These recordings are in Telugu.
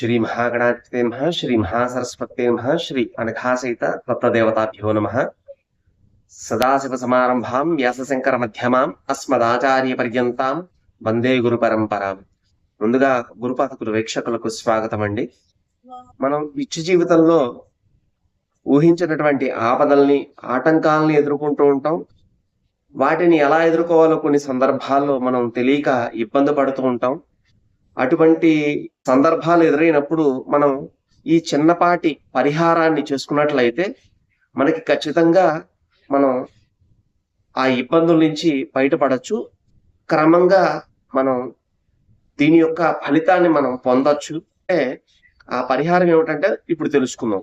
శ్రీ మహాగణాధిపతే నమ శ్రీ మహాసరస్వతే నమ శ్రీ అనఘాసహిత రత్నదేవతాభ్యో నమ సదాశివ సమారంభాం వ్యాసశంకర మధ్యమాం అస్మదాచార్య పర్యంతాం వందే గురు పరంపరాం ముందుగా గురుపాతకులు వీక్షకులకు స్వాగతం అండి మనం నిత్య జీవితంలో ఊహించినటువంటి ఆపదల్ని ఆటంకాలని ఎదుర్కొంటూ ఉంటాం. వాటిని ఎలా ఎదుర్కోవాలో కొన్ని సందర్భాల్లో మనం తెలియక ఇబ్బంది పడుతూ ఉంటాం. అటువంటి సందర్భాలు ఎదురైనప్పుడు మనం ఈ చిన్నపాటి పరిహారాన్ని చేసుకున్నట్లయితే మనకి ఖచ్చితంగా మనం ఆ ఇబ్బందుల నుంచి బయటపడచ్చు. క్రమంగా మనం దీని యొక్క ఫలితాన్ని మనం పొందొచ్చు. అంటే ఆ పరిహారం ఏమిటంటే ఇప్పుడు తెలుసుకుందాం.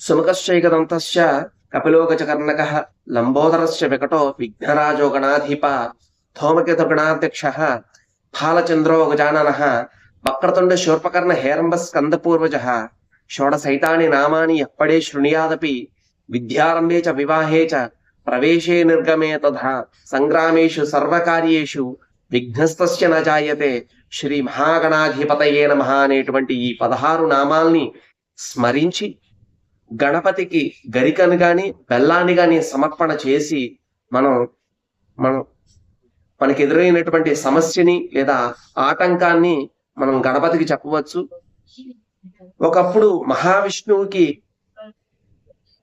సుముఖశ్చైకదంతశ్చ కపిలోగచకర్ణక లంబోదరస్య వికటో విఘ్నరాజో గణాధిప ధోమకేతు గణాధ్యక్ష ఫాలచంద్రో గజానన వక్రతుండ శూర్పకర్ణ హేరంబ స్కందపూర్వజ షోడసైతాని నామాని ఎప్పడే శృణుయాదపి విద్యారంభే చ వివాహే చ ప్రవేశే నిర్గమే తథా సంగ్రామేషు సర్వకార్యేషు విఘ్నస్తస్య న జాయతే శ్రీ మహాగణాధిపతయే నమ అనేటువంటి ఈ పదహారు నామాల్ని స్మరించి గణపతికి గరికను గాని బెల్లాన్ని గాని సమర్పణ చేసి మనం మనం మనకి ఎదురైనటువంటి సమస్యని లేదా ఆటంకాన్ని మనం గణపతికి చెప్పవచ్చు. ఒకప్పుడు మహావిష్ణువుకి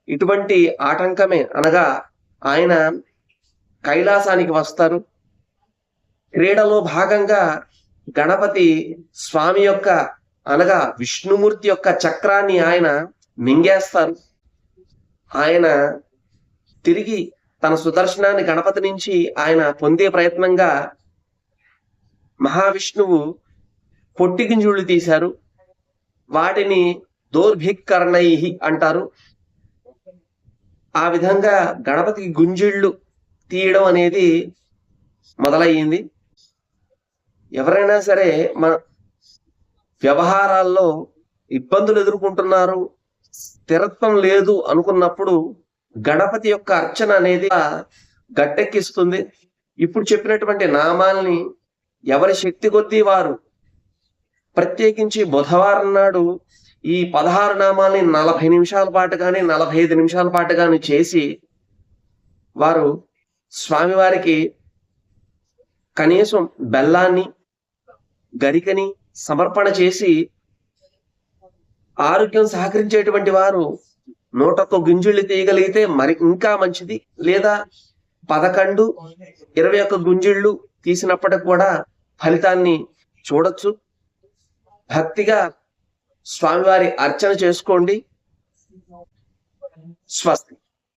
ఇటువంటి ఆటంకమే అనగా ఆయన కైలాసానికి వస్తారు. క్రీడలో భాగంగా గణపతి స్వామి యొక్క అనగా విష్ణుమూర్తి యొక్క చక్రాన్ని ఆయన మింగేస్తారు. ఆయన తిరిగి తన సుదర్శనాన్ని గణపతి నుంచి ఆయన పొందే ప్రయత్నంగా మహావిష్ణువు పొట్టి గింజుళ్ళు తీశారు. వాటిని దౌర్భికరణై అంటారు. ఆ విధంగా గణపతికి గుంజిళ్ళు తీయడం అనేది మొదలయ్యింది. ఎవరైనా సరే మన వ్యవహారాల్లో ఇబ్బందులు ఎదుర్కొంటున్నారు స్థిరత్వం లేదు అనుకున్నప్పుడు గణపతి యొక్క అర్చన అనేది గట్టెక్కిస్తుంది. ఇప్పుడు చెప్పినటువంటి నామాల్ని ఎవరి శక్తి కొద్దీ వారు ప్రత్యేకించి బుధవారం నాడు ఈ పదహారు నామాల్ని నలభై నిమిషాల పాటు కానీ నలభై ఐదు నిమిషాల పాటు కానీ చేసి వారు స్వామివారికి కనీసం బెల్లాన్ని గరికని సమర్పణ చేసి ఆరోగ్యం సహకరించేటువంటి వారు నూటతో గుంజుళ్ళు తీయగలిగితే మరి ఇంకా మంచిది. లేదా పదకొండు ఇరవై ఒక్క గుంజిళ్ళు తీసినప్పటికి కూడా ఫలితాన్ని చూడొచ్చు. భక్తిగా స్వామివారి అర్చన చేసుకోండి. స్వస్తి.